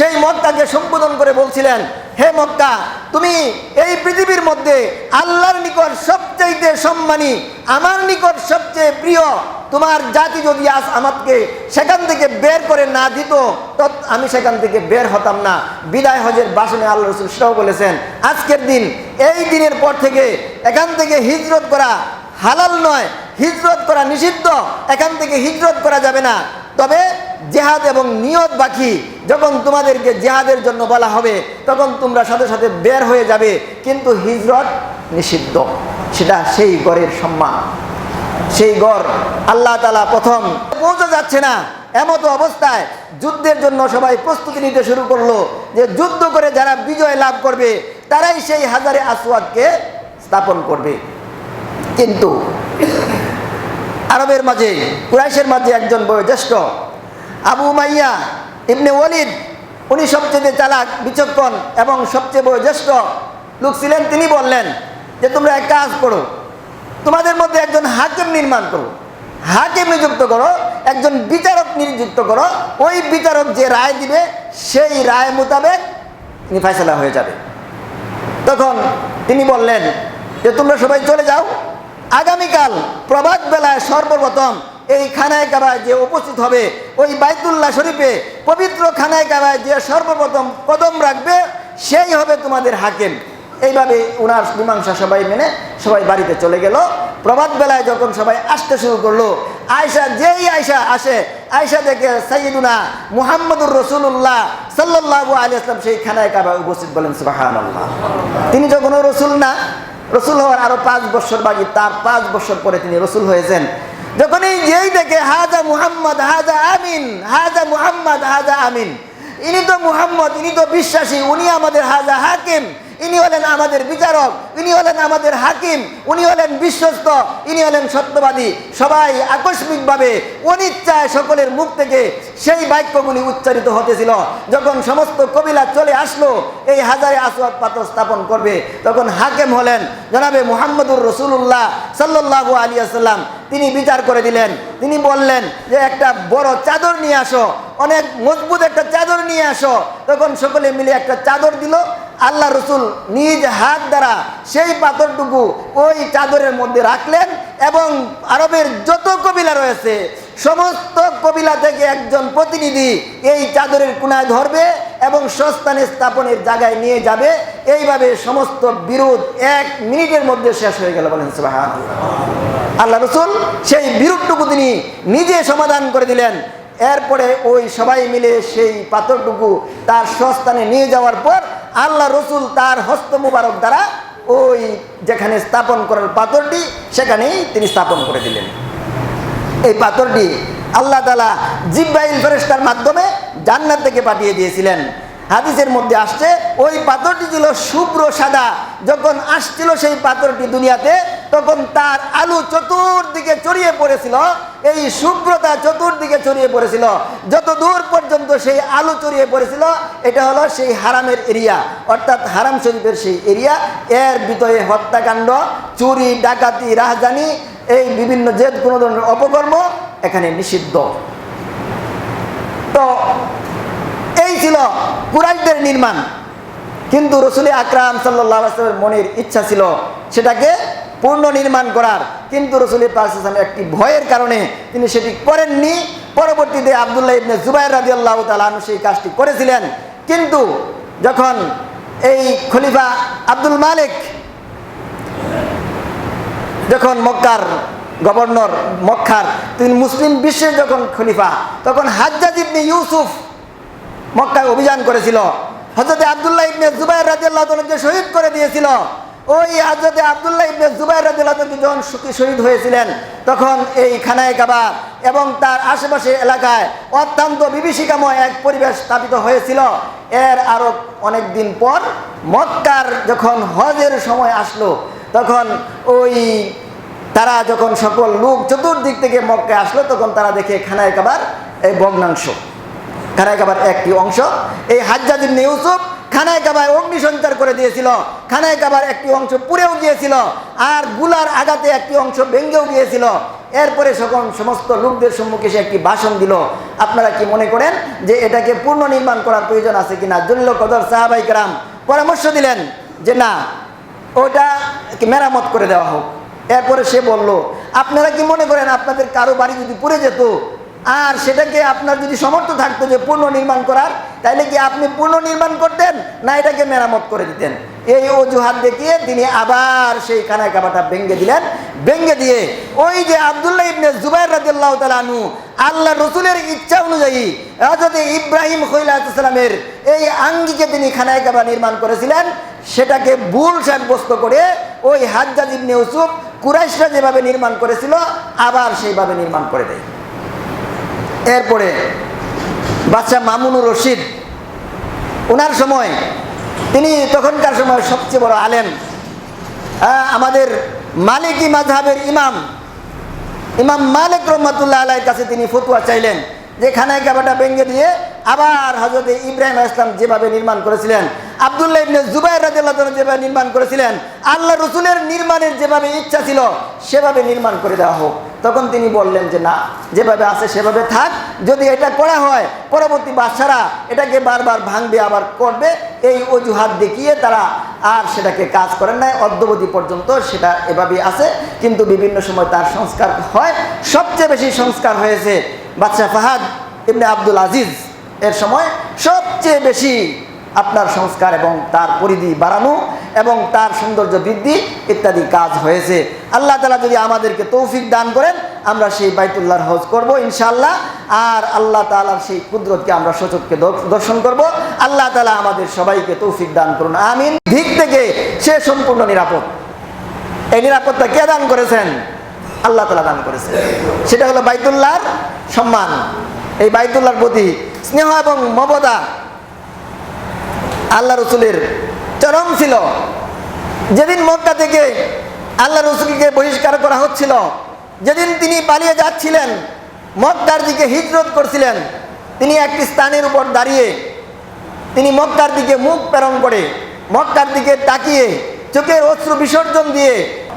সেই মক্কাকে সম্বোধন করে বলছিলেন, হে মক্কা, তুমি এই পৃথিবীর মধ্যে আল্লাহর নিকট সবচাইতে সম্মানী, আমার নিকট সবচেয়ে প্রিয়, তোমার জাতি যদি আজ আমাকে সেখান থেকে বের করে না দিত তো আমি সেখান থেকে বের হতাম না। বিদায় হজের বাসনে আল্লাহ রসুল সেটাও বলেছেন, আজকের দিন, এই দিনের পর থেকে এখান থেকে হিজরত করা হালাল নয়, হিজরত করা নিষিদ্ধ, এখান থেকে হিজরত করা যাবে না। তবে জেহাদ এবং নিয়ত বাকি। যখন তোমাদেরকে জেহাদের জন্য বলা হবে, তখন তোমরা সাথে সাথে বের হয়ে যাবে। কিন্তু হিজরত নিষিদ্ধ। সেটা সেই গড়ের সম্মান। সেই গড় আল্লাহ তালা প্রথম পৌঁছে যাচ্ছে না। এমতো অবস্থায় যুদ্ধের জন্য সবাই প্রস্তুতি নিতে শুরু করল যে যুদ্ধ করে যারা বিজয় লাভ করবে, তারাই সেই হাজারে আসওয়াদকে স্থাপন করবে। কিন্তু আরবের মাঝে, কুরাইশের মাঝে একজন বয়োজ্যেষ্ঠ আবু মাইয়া ইবনে ওয়ালিদ, উনি সবচেয়ে চালাক, বিচক্ষণ এবং সবচেয়ে বয়োজ্যেষ্ঠ লোক ছিলেন। তিনি বললেন যে, তোমরা এক কাজ করো, তোমাদের মধ্যে একজন হাকিম নির্মাণ করো। হাকিম নিযুক্ত করো, একজন বিচারক নিযুক্ত করো। ওই বিচারক যে রায় দিবে, সেই রায় মোতাবেক তিনি ফয়সলা হয়ে যাবে। তখন তিনি বললেন যে, তোমরা সবাই চলে যাও। আগামীকাল প্রভাত বেলায় সর্বপ্রথম এই খানায় কাবায় যে উপস্থিত হবে, ওই বাইতুল্লাহ শরীফে পবিত্র খানায় কাবায় যে সর্বপ্রথম কদম রাখবে, সেই হবে তোমাদের হাকিম। এইভাবে উনার মীমাংসা সবাই মেনে সবাই বাড়িতে চলে গেল। প্রভাত বেলায় যখন সবাই আসতে শুরু করল আয়সা যেই আয়সা আসে আয়সা দেখে সাইদুনা মুহাম্মদুর রসুল্লাহ সাল্লাল্লাহু আলী আসলাম সেই খানায় কাবায় উপস্থিত বলেন সুবাহান তিনি যখন রসুল না, রসুল হওয়ার আরও পাঁচ বছর বাকি, তার পাঁচ বছর পরে তিনি রসুল হয়েছেন। যখন এই যেই দেখে, হাজা মুহাম্মদ, হাজা আমিন, হাজা মুহাম্মদ, হাজা আমিন। ইনি তো মুহাম্মদ, ইনি তো বিশ্বাসী, উনি আমাদের হাজা হাকিম, ইনি হলেন আমাদের বিচারক, ইনি হলেন আমাদের হাকিম, উনি হলেন বিশ্বস্ত, ইনি হলেন সত্যবাদী। সবাই আকস্মিকভাবে অনিচ্ছায় সকলের মুখ থেকে সেই বাক্যগুলি উচ্চারিত হতেছিল। যখন সমস্ত কবিলা চলে আসলো, এই হাজারে আসওয়াদ পাথর স্থাপন করবে, তখন হাকিম হলেন জনাবে মোহাম্মদুর রসুল্লাহ সাল্লাল্লাহু আলী আসাল্লাম তিনি বিচার করে দিলেন। তিনি বললেন যে, একটা বড় চাদর নিয়ে আসো, অনেক মজবুত একটা চাদর নিয়ে আসো। তখন সকলে মিলে একটা চাদর দিল। আল্লাহ রসুল নিজ হাত দ্বারা সেই পাথরটুকু ওই চাদরের মধ্যে রাখলেন এবং আরবের যত কবিলা রয়েছে, সমস্ত কবিলা থেকে একজন প্রতিনিধি এই চাদরের কোনায় ধরবে এবং সস্তানে স্থাপনের জায়গায় নিয়ে যাবে। এইভাবে সমস্ত বিরোধ এক মিনিটের মধ্যে শেষ হয়ে গেল বলেন আল্লাহ রসুল সেই বিরোধটুকু তিনি নিজে সমাধান করে দিলেন। এরপরে ওই সবাই মিলে সেই পাথরটুকু তার সস্থানে নিয়ে যাওয়ার পর আল্লাহ রসুল তার হস্ত মুবারক দ্বারা ওই যেখানে স্থাপন করার পাথরটি, সেখানেই তিনি স্থাপন করে দিলেন। এই পাথরটি আল্লাহ তালা জিব্রাইল ফেরেস্তার মাধ্যমে জান্নাত থেকে পাঠিয়ে দিয়েছিলেন। হাদিসের মধ্যে আসছে, ওই পাথরটি ছিল শুভ্র সাদা। যখন আসছিল সেই পাথরটি দুনিয়াতে, তখন তার আলু চতুর্দিকে ছড়িয়ে পড়েছিল, এই শুভ্রতা চতুর্দিকে ছড়িয়ে পড়েছিল। যত দূর পর্যন্ত সেই আলু ছড়িয়ে পড়েছিল, এটা হলো সেই হারামের এরিয়া। অর্থাৎ হারাম শরীফের সেই এরিয়া। এর ভিতরে হত্যাকাণ্ড, চুরি, ডাকাতি, রাহজানি, এই বিভিন্ন যে কোনো ধরনের অপকর্ম এখানে নিষিদ্ধ। তো এই ছিল, কুরাইশদের নির্মাণ। কিন্তু রসুলি আকরাম সাল্লামের মনের ইচ্ছা ছিল সেটাকে পূর্ণ নির্মাণ করার। কিন্তু রসুল পাকিস্তান একটি ভয়ের কারণে তিনি সেটি করেননি। পরবর্তীতে আবদুল্লাহ ইবনে জুবাইর রাজি আল্লাহ তালু সেই কাজটি করেছিলেন। কিন্তু যখন এই খলিফা আব্দুল মালিক যখন মক্কার গভর্নর মক্কার, তিনি মুসলিম বিশ্বের যখন খলিফা, তখন হাজ্জাজ ইবনে ইউসুফ মক্কায় অভিযান করেছিল। হজরত আবদুল্লাহ ইবনে জুবাইর রাজিয়াল্লাহ শহীদ করে দিয়েছিল। ওই হজরত আবদুল্লাহ ইবনে জুবাইর রাজিয়াল্লাহ যখন শহীদ হয়েছিলেন। তখন এই খানায় কাবা এবং তার আশেপাশে এলাকায় অত্যন্ত বিভীষিকাময় এক পরিবেশ স্থাপিত হয়েছিল। এর আরও অনেক দিন পর মক্কার যখন হজের সময় আসলো, তখন ওই তারা যখন সকল লোক চতুর্দিক থেকে মক্কায় আসলো, তখন তারা দেখে খানায় কাবার এই ভগ্নাংশ। খানায় কাবার একটি অংশ। এই হাজ্জাদিন ইউসুফ খানায় কাবায় অগ্নিসঞ্চার করে দিয়েছিল। খানায় কাবার একটি অংশ পুড়েও গিয়েছিল আরগুলার আঘাতে একটি অংশ ভেঙ্গেও গিয়েছিল। এরপরে সকল সমস্ত লোকদের সম্মুখে সে একটি ভাষণ দিল। আপনারা কি মনে করেন যে এটাকে পূর্ণ নির্মাণ করার প্রয়োজন আছে কিনা? জল্ল কদর সাহাবাই কারাম পরামর্শ দিলেন যে না, ওটা মেরামত করে দেওয়া হোক। এরপরে সে বলল, আপনারা কি মনে করেন আপনাদের কারও বাড়ি যদি পুড়ে যেত আর সেটাকে আপনার যদি সমর্থ থাকতো যে পূর্ণ নির্মাণ করার তাহলে কি আপনি পূর্ণ নির্মাণ করতেন না এটাকে মেরামত করে দিতেন? এই অজুহাত দেখিয়ে তিনি আবার সেই খানায় কাবাটা ভেঙ্গে দিলেন। ভেঙ্গে দিয়ে ওই যে আবদুল্লাহ ইবনে জুবাইর রাদিয়াল্লাহু তাআলা আনহু, আল্লাহ রসুলের ইচ্ছা অনুযায়ী হযরত ইব্রাহিম খৈলাতুসালামের এই আঙ্গিকে তিনি খানায় কাবা নির্মাণ করেছিলেন। সেটাকে ভুল সাব্যস্ত করে ওই হাজ্জাজ ইবনে ইউসুফ কুরাইশরা যেভাবে নির্মাণ করেছিল, আবার সেইভাবে নির্মাণ করে দেয়। এরপরে বাচ্চা মামুনুর রশিদ ওনার সময়, তিনি তখনকার সময় সবচেয়ে বড় আলেম। আমাদের মালিকি মাঝহাবের ইমাম ইমাম মালিক রহমতুল্লাহ আলাইয়ের কাছে তিনি ফতুয়া চাইলেন। যে কাবাটা ভেঙে দিয়ে আবার হজরত ইব্রাহিম ইসলাম যেভাবে নির্মাণ করেছিলেন, আবদুল্লাহ ইবনে জুবাইর রাদিয়াল্লাহু তাআলা যেভাবে নির্মাণ করেছিলেন, আল্লাহ রসুলের নির্মাণের যেভাবে ইচ্ছা ছিল, সেভাবে নির্মাণ করে দেওয়া হোক। তখন তিনি বললেন যে, না, যেভাবে আছে সেভাবে থাক। যদি এটা করা হয়, পরবর্তী বাচ্চারা এটাকে বারবার ভাঙবে, আবার করবে। এই অজুহাত দেখিয়ে তারা আর সেটাকে কাজ করেন নাই। অদ্যবধি পর্যন্ত সেটা এভাবেই আছে। কিন্তু বিভিন্ন সময় তার সংস্কার হয়। সবচেয়ে বেশি সংস্কার হয়েছে বাদশাহ ফাহাদ ইবনে আব্দুল আজিজ এর সময় সবচেয়ে বেশি আপনার সংস্কার এবং তার পরিধি বাড়ানো এবং তার সৌন্দর্য বৃদ্ধি ইত্যাদি কাজ হয়েছে। আল্লাহ তালা যদি আমাদেরকে তৌফিক দান করেন, আমরা সেই বাইতুল্লাহর হজ করব ইনশাআল্লাহ। আর আল্লাহ তালার সেই কুদরতকে আমরা সচককে দর্শন করব। আল্লাহ তালা আমাদের সবাইকে তৌফিক দান করুন, আমিন। দিক থেকে সে সম্পূর্ণ নিরাপদ। এই নিরাপত্তা কে দান করেছেন? আল্লাহ তালা দান করেছেন। সেটা হলো বাইতুল্লাহর সম্মান। এই বাইতুল্লাহর প্রতি স্নেহ এবং মমতা আল্লাহ রসুলের চরম ছিল। যেদিন মক্কা থেকে আল্লাহ রসুলকে বহিষ্কার করা হচ্ছিল, যেদিন তিনি পালিয়ে যাচ্ছিলেন, মক্কার দিকে হিজরত করছিলেন, তিনি একটি স্থানের উপর দাঁড়িয়ে তিনি মক্কার দিকে মুখ প্রেরণ করে মক্কার দিকে তাকিয়ে চোখের অশ্রু বিসর্জন দিয়ে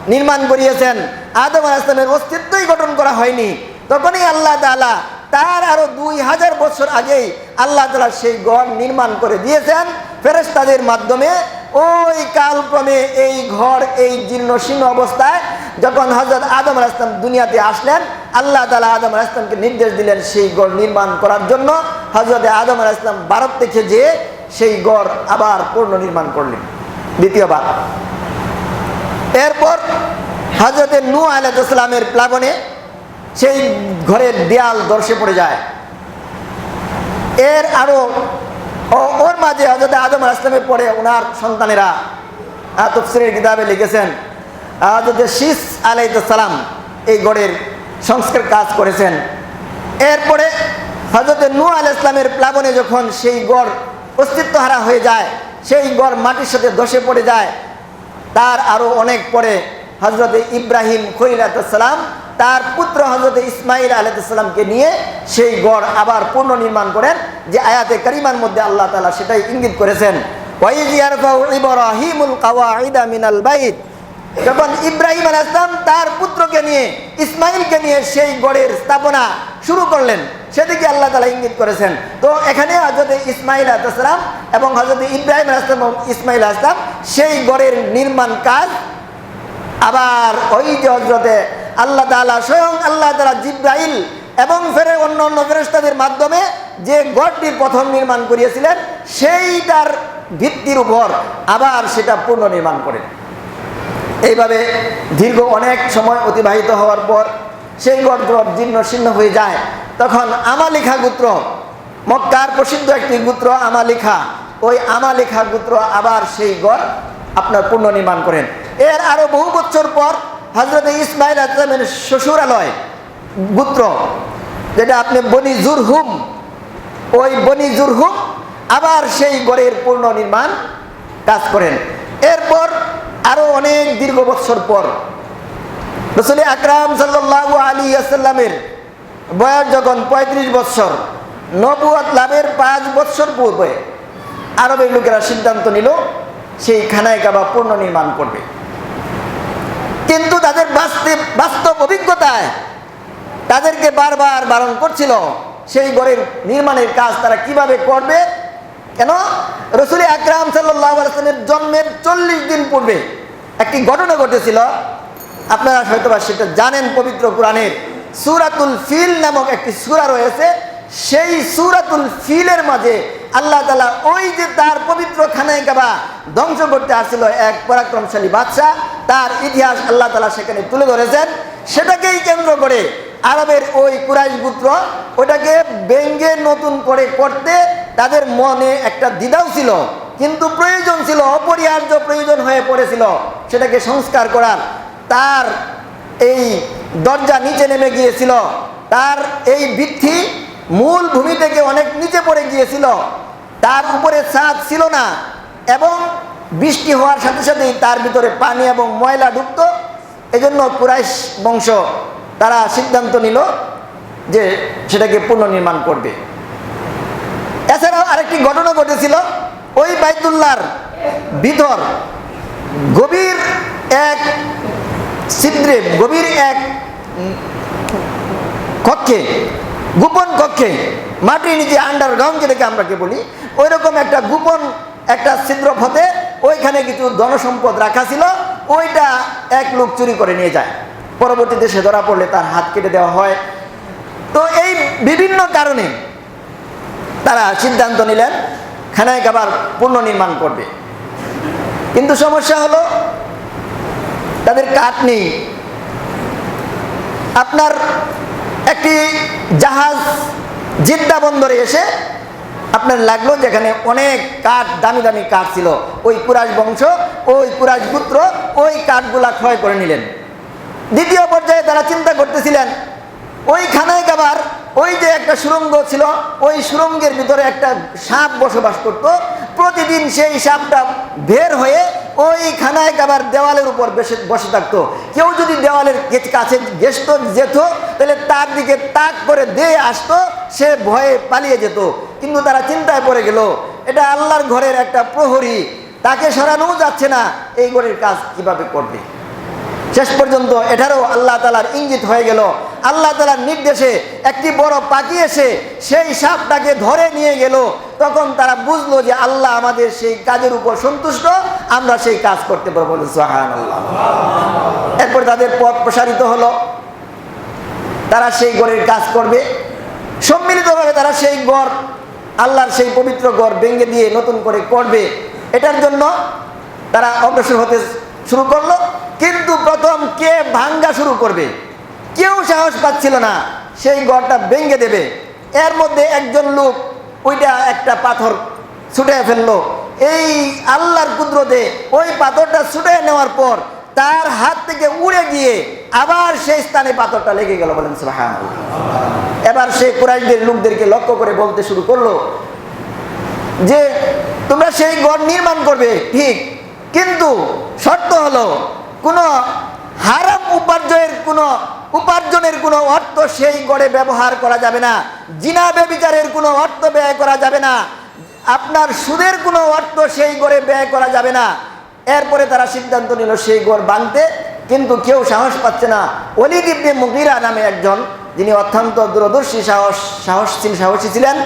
নির্মাণ করিয়েছেন। আদম আলাহ ইসলামের অস্তিত্বই গঠন করা হয়নি। তখনই আল্লাহ তাআলা তার আরও দুই হাজার বছর আগেই আল্লাহ তালা সেই ঘর নির্মাণ করে দিয়েছেন। ফেরেস্তাদের মাধ্যমে ওই কালক্রমে এই ঘর, এই জীর্ণ শীর্ণ অবস্থায় যখন হজরত আদম আলাহ ইসলাম দুনিয়াতে আসলেন, আল্লাহ তালা আদম আলাহ ইসলামকে নির্দেশ দিলেন সেই গড় নির্মাণ করার জন্য। হজরত আদম আলাহ ইসলাম ভারত থেকে যেয়ে সেই গড় আবার পূর্ণ নির্মাণ করলেন। দ্বিতীয়বার। এরপর হজরত নু আলাইসালামের প্লাবনে সেই ঘরের দেয়াল দর্শে পড়ে যায়। এর আরও ও- ওর মাঝে হজরত আদম আসলামের পড়ে ওনার সন্তানেরা। তফসিরের কিতাবে লিখেছেন হজরত শীষ আলাইসালাম এই গড়ের সংস্কার কাজ করেছেন। এরপরে হজরত নু আল ইসলামের প্লাবনে যখন সেই গড় অস্তিত্ব হারা হয়ে যায়, সেই গড় মাটির সাথে ধসে পড়ে যায়, তার আরও অনেক পরে হজরত ইব্রাহিম খলিলাতাম তার পুত্র হজরত ইসমাইল আলাইসাল্লামকে নিয়ে সেই গড় আবার পুনর্নির্মাণ করেন, যে আয়াতে কারিমার মধ্যে আল্লাহ তালা সেটাই ইঙ্গিত করেছেন। যখন ইব্রাহিম আল ইসলাম তার পুত্রকে নিয়ে ইসমাইলকে নিয়ে সেই গড়ের স্থাপনা শুরু করলেন, সেদিকে আল্লাহ তালা ইঙ্গিত করেছেন। তো এখানে হজরত ইসমাইল আসলাম এবং হজরত ইব্রাহিম আল ইসলাম এবং ইসমাইল আসলাম সেই গড়ের নির্মাণ কাজ আবার ওই যে হজরতে আল্লাহ তালা স্বয়ং আল্লাহ তালা জিব্রাইল এবং ফেরে অন্য অন্য ফেরেস্তাদের মাধ্যমে যে গড়টি প্রথম নির্মাণ করিয়েছিলেন সেইটার ভিত্তির উপর আবার সেটা পুনর্নির্মাণ করেন। এইভাবে দীর্ঘ অনেক সময় অতিবাহিত হওয়ার পর সেই গড় জীর্ণ শীর্ণ হয়ে যায়। তখন আমালিখা গোত্র, মক্কার প্রসিদ্ধ একটি গোত্র আমালিখা, ওই আমালিখা গোত্র আবার সেই গড় আপনার পুনর্নির্মাণ করেন। এর আরও বহু বছর পর হজরত ইসমাইল আসলামের শ্বশুরালয়, গোত্র, যেটা আপনি বনি জুরহুম, ওই বনি জুরহুম আবার সেই গড়ের পুনর্নির্মাণ কাজ করেন। এরপর আরও অনেক দীর্ঘ বছর পর রসুল আকরাম সাল্লাহ আলী আসাল্লামের বয়স যখন পঁয়ত্রিশ বছর নবুয়াত লাভের পাঁচ বছর পূর্বে আরবের লোকেরা সিদ্ধান্ত নিল, সেই খানায় কাবা পুনর্নির্মাণ করবে। কিন্তু তাদের বাস্তব অভিজ্ঞতায় তাদেরকে বারবার বারণ করছিল সেই ঘরের নির্মাণের কাজ তারা কীভাবে করবে? কেন? রসুল আকরাম সাল্লামের জন্মের চল্লিশ দিন পূর্বে একটি ঘটনা ঘটেছিল। আপনারা হয়তোবা সেটা জানেন পবিত্র কোরআনের। সুরাতুল ফিল নামক একটি সুরা রয়েছে। সেই সুরাতুল ফিলের মাঝে আল্লাহ তালা ওই যে তার পবিত্র খানায় কাবা ধ্বংস করতে আসছিল এক পরাক্রমশালী বাদশাহ। তার ইতিহাস আল্লাহ তালা সেখানে তুলে ধরেছেন। সেটাকেই কেন্দ্র করে আরবের ওই কুরাইশ পুত্র ওটাকে ব্যঙ্গে নতুন করে করতে তাদের মনে একটা দ্বিধাও ছিল। কিন্তু প্রয়োজন ছিল, অপরিহার্য প্রয়োজন হয়ে পড়েছিল সেটাকে সংস্কার করার। তার এই দরজা নিচে নেমে গিয়েছিল। তার এই বৃদ্ধি মূল ভূমি থেকে অনেক নিচে পড়ে গিয়েছিল। তার উপরে ছাদ ছিল না এবং বৃষ্টি হওয়ার সাথে সাথেই তার ভিতরে পানি এবং ময়লা ঢুকত এজন্য কুরাইশ বংশ তারা সিদ্ধান্ত নিল যে সেটাকে পুনর্নির্মাণ করবে। এছাড়াও আরেকটি ঘটনা ঘটেছিল। ওই বাইতুল্লার ভিতর গভীর এক ছিদ্রে, গভীর এক কক্ষে, গোপন কক্ষে, মাটির নিচে আন্ডারগ্রাউন্ড যেটাকে আমরাকে বলি ওই রকম একটা গোপন একটা ছিদ্র পথে ওইখানে কিছু ধনসম্পদ রাখা ছিল, ওইটা এক লোক চুরি করে নিয়ে যায়। পরবর্তীতে সে ধরা পড়লে তার হাত কেটে দেওয়া হয়। তো এই বিভিন্ন কারণে তারা সিদ্ধান্ত নিলেন খানায় কাবার পুনর্নির্মাণ করবে। কিন্তু সমস্যা হলো, তাদের কাঠ নেই। আপনার একটি জাহাজ জিদ্দা বন্দরে এসে আপনার লাগল যেখানে অনেক কাঠ, দামি দামি কাঠ ছিল। ওই কুরাজ বংশ, ওই কুরাজ পুত্র, ওই কাঠগুলা ক্রয় করে নিলেন। দ্বিতীয় পর্যায়ে তারা চিন্তা করতেছিলেন ওই খানায় গাবার ওই যে একটা সুরঙ্গ ছিল, ওই সুরঙ্গের ভিতরে একটা সাপ বসবাস করত। প্রতিদিন সেই সাপটা বের হয়ে ওই খানায় গাবার দেওয়ালের উপর বসে বসে থাকতো। কেউ যদি দেওয়ালের কাছে গেস্ত যেত, তাহলে তার দিকে তাক করে দিয়ে আসতো, সে ভয়ে পালিয়ে যেত। কিন্তু তারা চিন্তায় পড়ে গেল, এটা আল্লাহর ঘরের একটা প্রহরী, তাকে সরানোও যাচ্ছে না, এই ঘরের কাজ কীভাবে করবে? শেষ পর্যন্ত এটারও আল্লাহ তালার ইঙ্গিত হয়ে গেল। আল্লাহ তালার নির্দেশে একটি বড় পাখি এসে সেই সাপটাকে ধরে নিয়ে গেল। তখন তারা বুঝলো যে আল্লাহ আমাদের সেই কাজের উপর সন্তুষ্ট, আমরা সেই কাজ করতে পারব সোহান আল্লাহ এরপর তাদের পথ প্রসারিত হলো। তারা সেই গড়ের কাজ করবে। সম্মিলিতভাবে তারা সেই গড় আল্লাহর সেই পবিত্র গড় ভেঙে দিয়ে নতুন করে করবে, এটার জন্য তারা অগ্রসর হতে শুরু করল। কিন্তু প্রথম কে ভাঙ্গা শুরু করবে? কেউ সাহস পাচ্ছিল না, সেই গড়টা ভেঙে দেবে। এর মধ্যে একজন লোক ওইটা একটা পাথর ছুটে ফেলল। এই আল্লাহর কুদরতে ওই পাথরটা ছুটে নেওয়ার পর তার হাত থেকে উড়ে গিয়ে আবার সেই স্থানে পাথরটা লেগে গেল বলেন সুবহানাল্লাহ। এবার সে কুরাইশদের লোকদেরকে লক্ষ্য করে বলতে শুরু করল যে, তোমরা সেই গড় নির্মাণ করবে, ঠিক, কিন্তু শর্ত হলো কোনো হারাম উপার্জনের কোনো উপার্জনের কোনো অর্থ সেই গড়ে ব্যবহার করা যাবে না। জিনা ব্যবিচারের কোনো অর্থ ব্যয় করা যাবে না। আপনার সুদের কোনো অর্থ সেই গড়ে ব্যয় করা যাবে না। এরপরে তারা সিদ্ধান্ত নিল, সেই গড় বাঁধতে কিন্তু কেউ সাহস পাচ্ছে না। অলিদ মুগিরা নামে একজন যিনি অত্যন্ত দূরদর্শী, সাহস, সাহসশীল, সাহসী ছিলেন,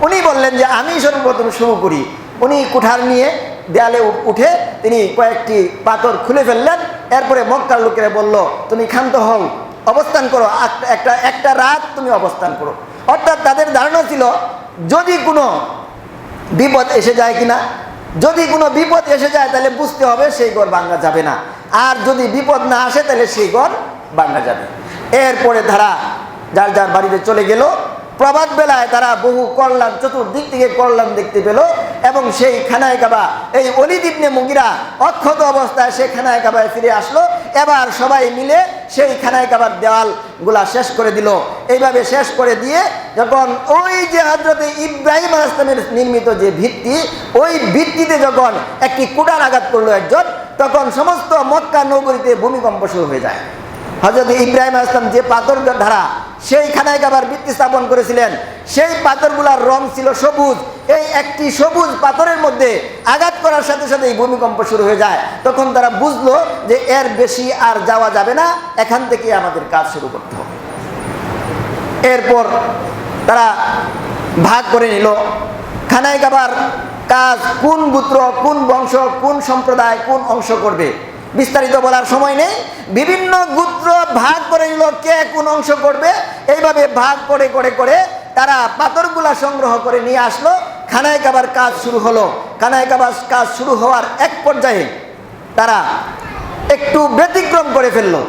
উনি বললেন যে আমি সর্বপ্রথম শুরু করি। উনি কুঠার নিয়ে দেয়ালে উঠে তিনি কয়েকটি পাথর খুলে ফেললেন। এরপরে মক্কার লোকেরা বলল, তুমি ক্ষান্ত হও, অবস্থান করো। একটা- একটা রাত তুমি অবস্থান করো। অর্থাৎ তাদের ধারণা ছিল, যদি কোনো বিপদ এসে যায় কিনা, যদি কোনো বিপদ এসে যায় তাহলে বুঝতে হবে সেই ঘর ভাঙ্গা যাবে না। আর যদি বিপদ না আসে তাহলে সেই ঘর ভাঙ্গা যাবে। এরপরে তারা যার যার বাড়িতে চলে গেল, প্রভাত বেলায় তারা বহু কল্যাণ চতুর্দিক থেকে কল্যাণ দেখতে পেল এবং সেই খানায় কাবা, এই অলিদিবনে মুগিরা অক্ষত অবস্থায় সেই খানায় কাবায় ফিরে আসলো। এবার সবাই মিলে সেই খানায় কাবার দেওয়ালগুলা শেষ করে দিল। এইভাবে শেষ করে দিয়ে যখন ওই যে হজরতে ইব্রাহিম আসলামের নির্মিত যে ভিত্তি, ওই ভিত্তিতে যখন একটি কুটার আঘাত করল একজন, তখন সমস্ত মক্কা নগরীতে ভূমিকম্প শুরু হয়ে যায়। হজরত ইব্রাহিম আসলাম যে পাথর ধারা সেই খানায় আবার ভিত্তি স্থাপন করেছিলেন। সেই পাথরগুলার রং ছিল সবুজ। এই একটি সবুজ পাথরের মধ্যে আঘাত করার সাথে সাথে এই ভূমিকম্প শুরু হয়ে যায়। তখন তারা বুঝলো যে এর বেশি আর যাওয়া যাবে না, এখান থেকে আমাদের কাজ শুরু করতে হবে। এরপর তারা ভাগ করে নিল। খানায় কাবার কাজ কোন গুত্র, কোন বংশ, কোন সম্প্রদায়, কোন অংশ করবে? বিস্তারিত বলার সময় নেই। বিভিন্ন গোত্র ভাগ করে নিল, কে কোন অংশ করবে। এইভাবে ভাগ করে করে করে তারা পাথরগুলা সংগ্রহ করে নিয়ে আসলো। খানায় কাবার কাজ শুরু হলো। খানায় কাবার কাজ শুরু হওয়ার এক পর্যায়ে তারা একটু ব্যতিক্রম করে ফেলল।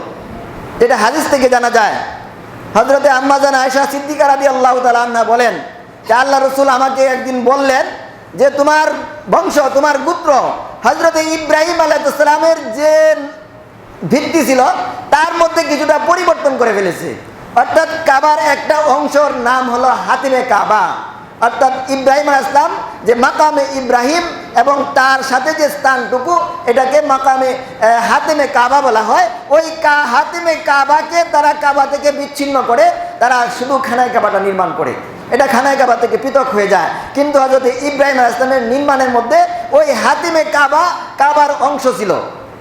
যেটা হাদিস থেকে জানা যায়। হজরতে আম্মাজান আয়সা সিদ্দিকার রাদি আল্লাহ তালা বলেন যে আল্লাহ রসুল আমাকে একদিন বললেন যে, তোমার বংশ, তোমার গোত্র হজরতে ইব্রাহিম আলাইসালামের যে ভিত্তি ছিল, তার মধ্যে কিছুটা পরিবর্তন করে ফেলেছে। অর্থাৎ কাবার একটা অংশর নাম হলো হাতিমে কাবা। অর্থাৎ ইব্রাহিম আলাইহিস সালাম যে মাকামে ইব্রাহিম এবং তার সাথে যে স্থানটুকু, এটাকে মাকামে হাতিমে কাবা বলা হয়। ওই কা, হাতিমে কাবাকে তারা কাবা থেকে বিচ্ছিন্ন করে, তারা শুধু খানায় কাবাটা নির্মাণ করে। এটা খানায় কাবা থেকে পৃথক হয়ে যায়। কিন্তু হজরত ইব্রাহিম আলাইহিস সালামের নির্মাণের মধ্যে ওই হাতিমে কাবা, কাবার অংশ ছিল।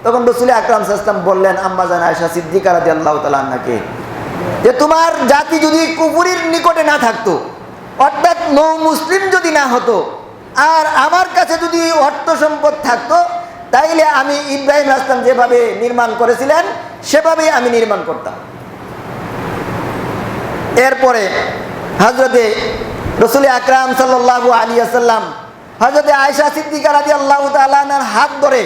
তখন রসুল আকরাম সাল্লাম বললেন আম্মাজান আয়সা সিদ্দিকা রাদি আল্লাহ তালান্নাকে যে তোমার জাতি যদি কুপুরির নিকটে না থাকতো, অর্থাৎ নৌ মুসলিম যদি না হতো, আর আমার কাছে যদি অর্থ সম্পদ থাকতো, তাইলে আমি ইব্রাহিম আসলাম যেভাবে নির্মাণ করেছিলেন, সেভাবেই আমি নির্মাণ করতাম। এরপরে হজরতে রসুল আকরাম সাল্লাল্লাহু আলী আসাল্লাম হজরতে আয়সা সিদ্দিকা রাজি আল্লাহ তালার হাত ধরে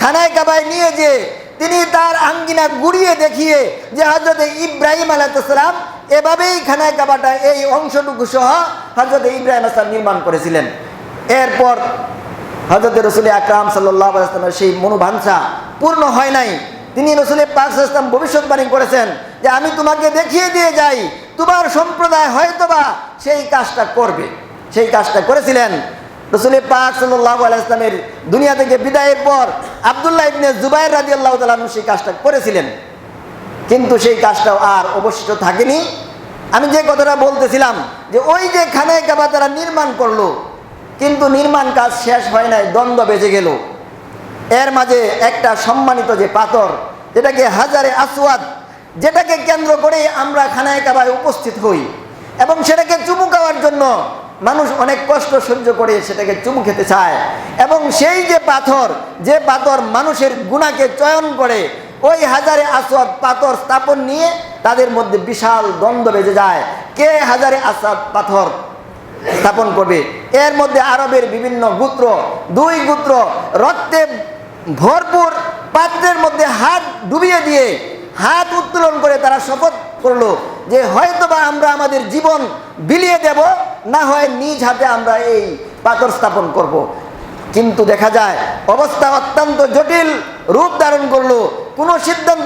খানায় কাবায় নিয়ে যে তিনি তার আঙ্গিনা গুড়িয়ে দেখিয়ে যে হজরত ইব্রাহিম আলাইসালাম এভাবেই খানায় কাবাটা এই অংশটুকু সহ হজরত ইব্রাহিম আসলাম নির্মাণ করেছিলেন। এরপর হজরত রসুল আকরাম সাল্লাহ আসলামের সেই মনোভাংসা পূর্ণ হয় নাই। তিনি রসুল পাক ইসলাম ভবিষ্যৎবাণী করেছেন যে আমি তোমাকে দেখিয়ে দিয়ে যাই তোমার সম্প্রদায় হয়তোবা সেই কাজটা করবে। সেই কাজটা করেছিলেন রসুল পাক সাল্লাহ আলাইসলামের দুনিয়া থেকে বিদায়ের পর আবদুল্লাহ ইবনে জুবাইর রাজি আল্লাহ সেই কাজটা করেছিলেন। কিন্তু সেই কাজটাও আর অবশিষ্ট থাকেনি। আমি যে কথাটা বলতেছিলাম যে ওই যে খানায় কাবা তারা নির্মাণ করল, কিন্তু নির্মাণ কাজ শেষ হয় নাই, দ্বন্দ্ব বেজে গেল। এর মাঝে একটা সম্মানিত যে পাথর, যেটাকে হাজারে আসওয়াদ যেটাকে কেন্দ্র করে আমরা খানায় কাবায় উপস্থিত হই এবং সেটাকে চুমু খাওয়ার জন্য মানুষ অনেক কষ্ট সহ্য করে সেটাকে চুমু খেতে চায়। এবং সেই যে পাথর যে পাথর মানুষের গুণাকে চয়ন করে, ওই হাজারে আসওয়াদ পাথর স্থাপন নিয়ে তাদের মধ্যে বিশাল দ্বন্দ্ব বেজে যায়। কে হাজারে আসাদ পাথর স্থাপন করবে? এর মধ্যে আরবের বিভিন্ন গোত্র, দুই গোত্র রক্তে ভরপুর পাত্রের মধ্যে হাত ডুবিয়ে দিয়ে হাত উত্তোলন করে তারা শপথ করল যে হয়তোবা আমরা আমাদের জীবন বিলিয়ে দেব, না হয় নিজ হাতে আমরা এই পাথর স্থাপন করব। কিন্তু দেখা যায়, অবস্থা অত্যন্ত জটিল, রূপ ধারণ করল কোনো সিদ্ধান্ত